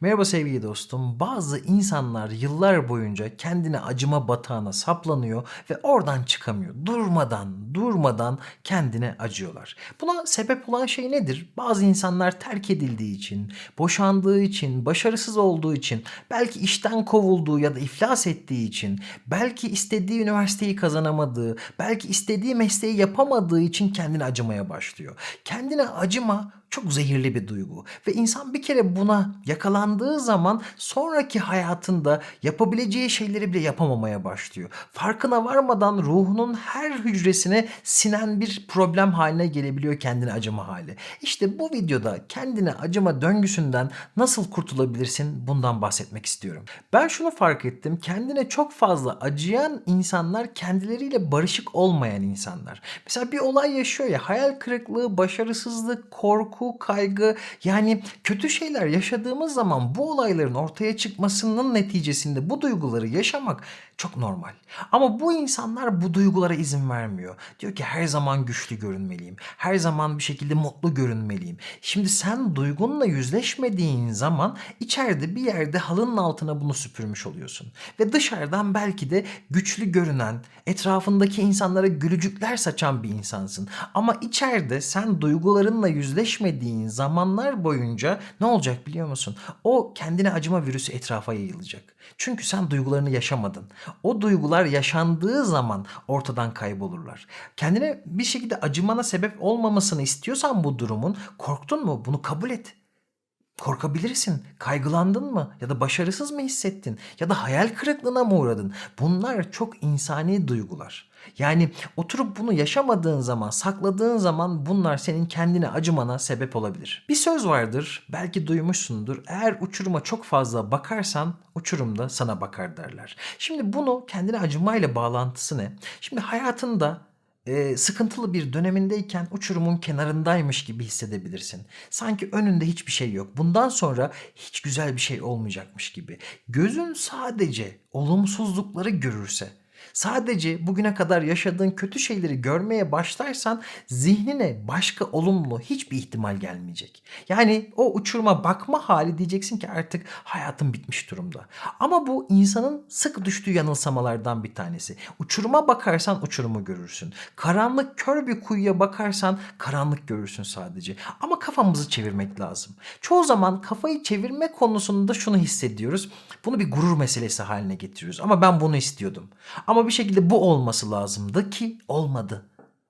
Merhaba sevgili dostum. Bazı insanlar yıllar boyunca kendine acıma batağına saplanıyor ve oradan çıkamıyor. Durmadan, durmadan kendine acıyorlar. Buna sebep olan şey nedir? Bazı insanlar terk edildiği için, boşandığı için, başarısız olduğu için, belki işten kovulduğu ya da iflas ettiği için, belki istediği üniversiteyi kazanamadığı, belki istediği mesleği yapamadığı için kendine acımaya başlıyor. Kendine acıma çok zehirli bir duygu ve insan bir kere buna yakalandığı zaman sonraki hayatında yapabileceği şeyleri bile yapamamaya başlıyor. Farkına varmadan ruhunun her hücresine sinen bir problem haline gelebiliyor kendine acıma hali. İşte bu videoda kendine acıma döngüsünden nasıl kurtulabilirsin bundan bahsetmek istiyorum. Ben şunu fark ettim. Kendine çok fazla acıyan insanlar kendileriyle barışık olmayan insanlar. Mesela bir olay yaşıyor ya hayal kırıklığı, başarısızlık, korku, kaygı yani kötü şeyler yaşadığımız zaman bu olayların ortaya çıkmasının neticesinde bu duyguları yaşamak çok normal. Ama bu insanlar bu duygulara izin vermiyor. Diyor ki her zaman güçlü görünmeliyim. Her zaman bir şekilde mutlu görünmeliyim. Şimdi sen duygunla yüzleşmediğin zaman içeride bir yerde halının altına bunu süpürmüş oluyorsun. Ve dışarıdan belki de güçlü görünen, etrafındaki insanlara gülücükler saçan bir insansın. Ama içeride sen duygularınla yüzleşmediğin zamanlar boyunca ne olacak biliyor musun? O kendine acıma virüsü etrafa yayılacak. Çünkü sen duygularını yaşamadın. O duygular yaşandığı zaman ortadan kaybolurlar. Kendine bir şekilde acımana sebep olmamasını istiyorsan bu durumun korktun mu? Bunu kabul et. Korkabilirsin. Kaygılandın mı? Ya da başarısız mı hissettin? Ya da hayal kırıklığına mı uğradın? Bunlar çok insani duygular. Yani oturup bunu yaşamadığın zaman, sakladığın zaman bunlar senin kendine acımana sebep olabilir. Bir söz vardır, belki duymuşsundur. Eğer uçuruma çok fazla bakarsan uçurum da sana bakar derler. Şimdi bunu kendine acımayla bağlantısı ne? Şimdi hayatında e, sıkıntılı bir dönemindeyken uçurumun kenarındaymış gibi hissedebilirsin. Sanki önünde hiçbir şey yok. Bundan sonra hiç güzel bir şey olmayacakmış gibi. Gözün sadece olumsuzlukları görürse, sadece bugüne kadar yaşadığın kötü şeyleri görmeye başlarsan zihnine başka olumlu hiçbir ihtimal gelmeyecek. Yani o uçuruma bakma hali diyeceksin ki artık hayatım bitmiş durumda. Ama bu insanın sık düştüğü yanılsamalardan bir tanesi. Uçuruma bakarsan uçurumu görürsün. Karanlık kör bir kuyuya bakarsan karanlık görürsün sadece. Ama kafamızı çevirmek lazım. Çoğu zaman kafayı çevirme konusunda şunu hissediyoruz. Bunu bir gurur meselesi haline getiriyoruz. Ama ben bunu istiyordum. Ama bir şekilde bu olması lazımdı ki olmadı.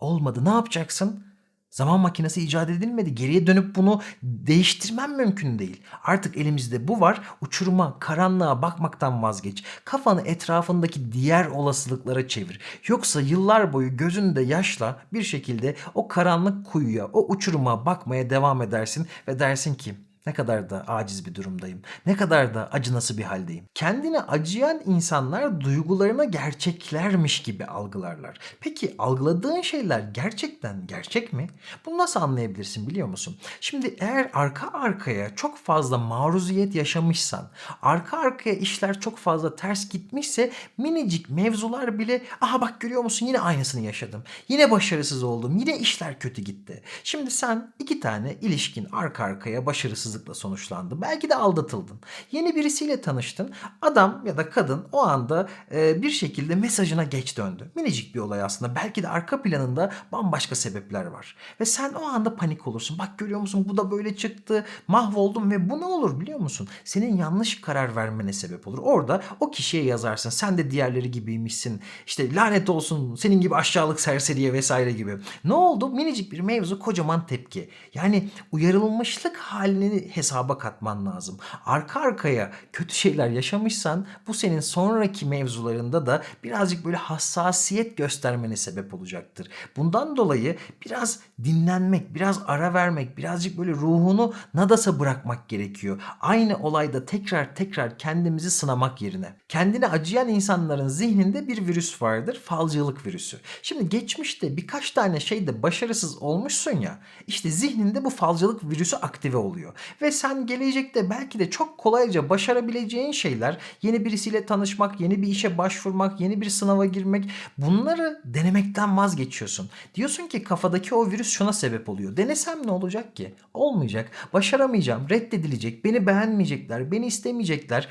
Olmadı. Ne yapacaksın? Zaman makinesi icat edilmedi. Geriye dönüp bunu değiştirmem mümkün değil. Artık elimizde bu var. Uçuruma, karanlığa bakmaktan vazgeç. Kafanı etrafındaki diğer olasılıklara çevir. Yoksa yıllar boyu gözünde yaşla bir şekilde o karanlık kuyuya, o uçuruma bakmaya devam edersin ve dersin ki ne kadar da aciz bir durumdayım. Ne kadar da acınası bir haldeyim. Kendine acıyan insanlar duygularına gerçeklermiş gibi algılarlar. Peki algıladığın şeyler gerçekten gerçek mi? Bunu nasıl anlayabilirsin biliyor musun? Şimdi eğer arka arkaya çok fazla maruziyet yaşamışsan, arka arkaya işler çok fazla ters gitmişse minicik mevzular bile aha bak görüyor musun yine aynısını yaşadım. Yine başarısız oldum. Yine işler kötü gitti. Şimdi sen iki tane ilişkin arka arkaya başarısız haksızlıkla sonuçlandı. Belki de aldatıldın. Yeni birisiyle tanıştın. Adam ya da kadın o anda e, bir şekilde mesajına geç döndü. Minicik bir olay aslında. Belki de arka planında bambaşka sebepler var. Ve sen o anda panik olursun. Bak görüyor musun bu da böyle çıktı. Mahvoldum ve bu ne olur biliyor musun? Senin yanlış karar vermene sebep olur. Orada o kişiye yazarsın. Sen de diğerleri gibiymişsin. İşte lanet olsun senin gibi aşağılık serseriye vesaire gibi. Ne oldu? Minicik bir mevzu kocaman tepki. Yani uyarılmışlık halini hesaba katman lazım. Arka arkaya kötü şeyler yaşamışsan bu senin sonraki mevzularında da birazcık böyle hassasiyet göstermene sebep olacaktır. Bundan dolayı biraz dinlenmek, biraz ara vermek, birazcık böyle ruhunu nadasa bırakmak gerekiyor. Aynı olayda tekrar tekrar kendimizi sınamak yerine. Kendine acıyan insanların zihninde bir virüs vardır. Falcılık virüsü. Şimdi geçmişte birkaç tane şeyde başarısız olmuşsun ya. işte zihninde bu falcılık virüsü aktive oluyor. Ve sen gelecekte belki de çok kolayca başarabileceğin şeyler yeni birisiyle tanışmak, yeni bir işe başvurmak, yeni bir sınava girmek bunları denemekten vazgeçiyorsun. Diyorsun ki kafadaki o virüs şuna sebep oluyor. Denesem ne olacak ki? Olmayacak. Başaramayacağım. Reddedilecek. Beni beğenmeyecekler. Beni istemeyecekler.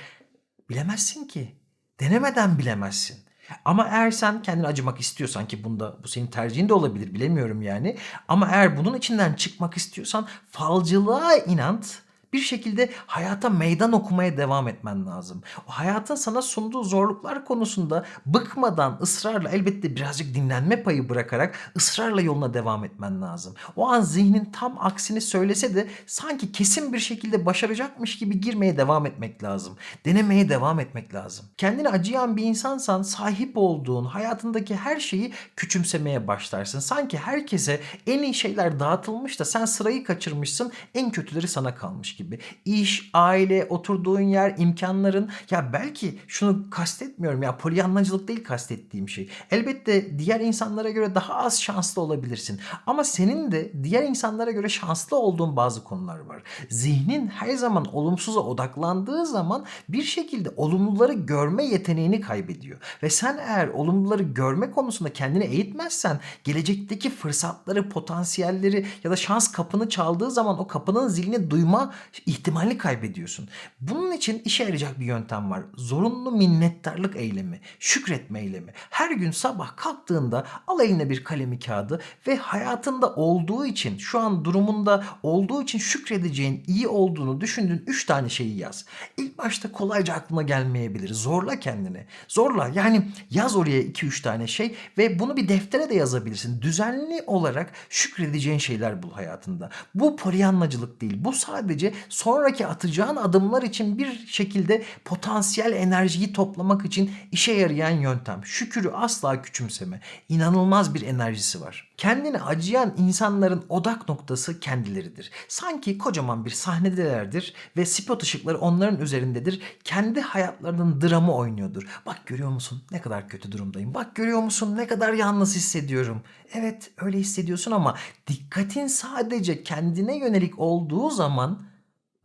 Bilemezsin ki. Denemeden bilemezsin. Ama eğer sen kendine acımak istiyorsan ki bunda bu senin tercihin de olabilir bilemiyorum yani. Ama eğer bunun içinden çıkmak istiyorsan falcılığa inat bir şekilde hayata meydan okumaya devam etmen lazım. O hayatın sana sunduğu zorluklar konusunda bıkmadan ısrarla elbette birazcık dinlenme payı bırakarak ısrarla yoluna devam etmen lazım. O an zihnin tam aksini söylese de sanki kesin bir şekilde başaracakmış gibi girmeye devam etmek lazım. Denemeye devam etmek lazım. Kendine acıyan bir insansan sahip olduğun hayatındaki her şeyi küçümsemeye başlarsın. Sanki herkese en iyi şeyler dağıtılmış da sen sırayı kaçırmışsın en kötüleri sana kalmış gibi. İş, aile, oturduğun yer, imkanların ya belki şunu kastetmiyorum ya polyanlacılık değil kastettiğim şey. Elbette diğer insanlara göre daha az şanslı olabilirsin. Ama senin de diğer insanlara göre şanslı olduğun bazı konular var. Zihnin her zaman olumsuza odaklandığı zaman bir şekilde olumluları görme yeteneğini kaybediyor. Ve sen eğer olumluları görme konusunda kendini eğitmezsen gelecekteki fırsatları, potansiyelleri ya da şans kapını çaldığı zaman o kapının zilini duyma ihtimalini kaybediyorsun. Bunun için işe yarayacak bir yöntem var. Zorunlu minnettarlık eylemi, şükretme eylemi. Her gün sabah kalktığında al eline bir kalemi kağıdı ve hayatında olduğu için, şu an durumunda olduğu için şükredeceğin, iyi olduğunu düşündüğün 3 tane şeyi yaz. İlk başta kolayca aklına gelmeyebilir. Zorla kendini. Zorla yani yaz oraya 2-3 tane şey ve bunu bir deftere de yazabilirsin. Düzenli olarak şükredeceğin şeyler bul hayatında. Bu polyanlacılık değil. Bu sadece sonraki atacağın adımlar için bir şekilde potansiyel enerjiyi toplamak için işe yarayan yöntem. Şükürü asla küçümseme. İnanılmaz bir enerjisi var. Kendini acıyan insanların odak noktası kendileridir. Sanki kocaman bir sahnedelerdir ve spot ışıkları onların üzerindedir. Kendi hayatlarının dramı oynuyordur. Bak görüyor musun ne kadar kötü durumdayım. Bak görüyor musun ne kadar yalnız hissediyorum. Evet öyle hissediyorsun ama dikkatin sadece kendine yönelik olduğu zaman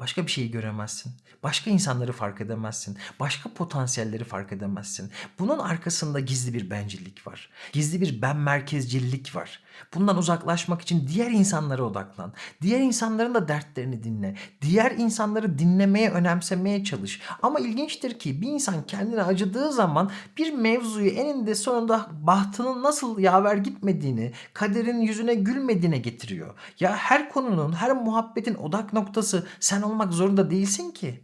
Başka bir şeyi göremezsin. Başka insanları fark edemezsin. Başka potansiyelleri fark edemezsin. Bunun arkasında gizli bir bencillik var. Gizli bir ben merkezcilik var. Bundan uzaklaşmak için diğer insanlara odaklan. Diğer insanların da dertlerini dinle. Diğer insanları dinlemeye, önemsemeye çalış. Ama ilginçtir ki bir insan kendine acıdığı zaman bir mevzuyu eninde sonunda bahtının nasıl yaver gitmediğini, kaderin yüzüne gülmediğine getiriyor. Ya her konunun, her muhabbetin odak noktası sen olmak zorunda değilsin ki.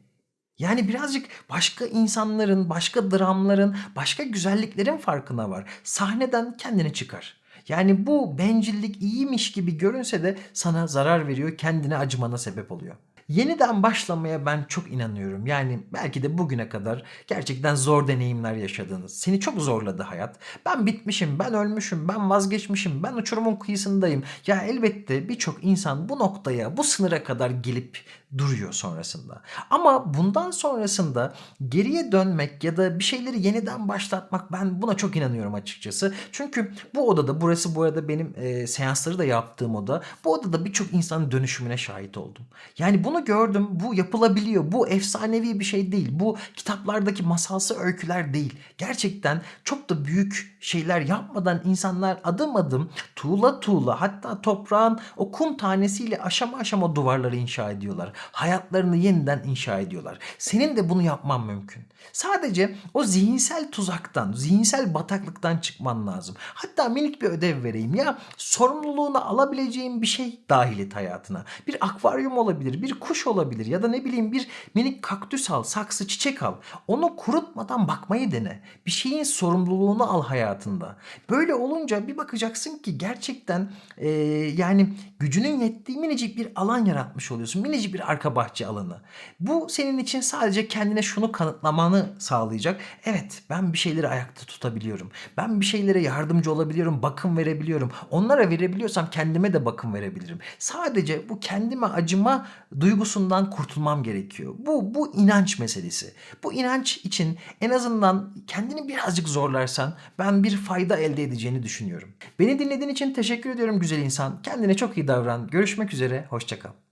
Yani birazcık başka insanların, başka dramların, başka güzelliklerin farkına var. Sahneden kendini çıkar. Yani bu bencillik iyiymiş gibi görünse de sana zarar veriyor, kendine acımana sebep oluyor. Yeniden başlamaya ben çok inanıyorum. Yani belki de bugüne kadar gerçekten zor deneyimler yaşadınız. Seni çok zorladı hayat. Ben bitmişim, ben ölmüşüm, ben vazgeçmişim, ben uçurumun kıyısındayım. Ya elbette birçok insan bu noktaya, bu sınıra kadar gelip duruyor sonrasında. Ama bundan sonrasında geriye dönmek ya da bir şeyleri yeniden başlatmak ben buna çok inanıyorum açıkçası. Çünkü bu odada burası bu arada benim e, seansları da yaptığım oda. Bu odada birçok insanın dönüşümüne şahit oldum. Yani bunu gördüm. Bu yapılabiliyor. Bu efsanevi bir şey değil. Bu kitaplardaki masalsı öyküler değil. Gerçekten çok da büyük şeyler yapmadan insanlar adım adım tuğla tuğla hatta toprağın o kum tanesiyle aşama aşama duvarları inşa ediyorlar. Hayatlarını yeniden inşa ediyorlar. Senin de bunu yapman mümkün. Sadece o zihinsel tuzaktan, zihinsel bataklıktan çıkman lazım. Hatta minik bir ödev vereyim ya. Sorumluluğunu alabileceğin bir şey dahil et hayatına. Bir akvaryum olabilir, bir kuş olabilir ya da ne bileyim bir minik kaktüs al, saksı çiçek al. Onu kurutmadan bakmayı dene. Bir şeyin sorumluluğunu al hayatında. Böyle olunca bir bakacaksın ki gerçekten e, yani gücünün yettiği minicik bir alan yaratmış oluyorsun. Minicik bir arka bahçe alanı. Bu senin için sadece kendine şunu kanıtlamanı sağlayacak. Evet ben bir şeyleri ayakta tutabiliyorum. Ben bir şeylere yardımcı olabiliyorum, bakım verebiliyorum. Onlara verebiliyorsam kendime de bakım verebilirim. Sadece bu kendime acıma duygusundan kurtulmam gerekiyor. Bu bu inanç meselesi. Bu inanç için en azından kendini birazcık zorlarsan ben bir fayda elde edeceğini düşünüyorum. Beni dinlediğin için teşekkür ediyorum güzel insan. Kendine çok iyi davran. Görüşmek üzere. Hoşçakal.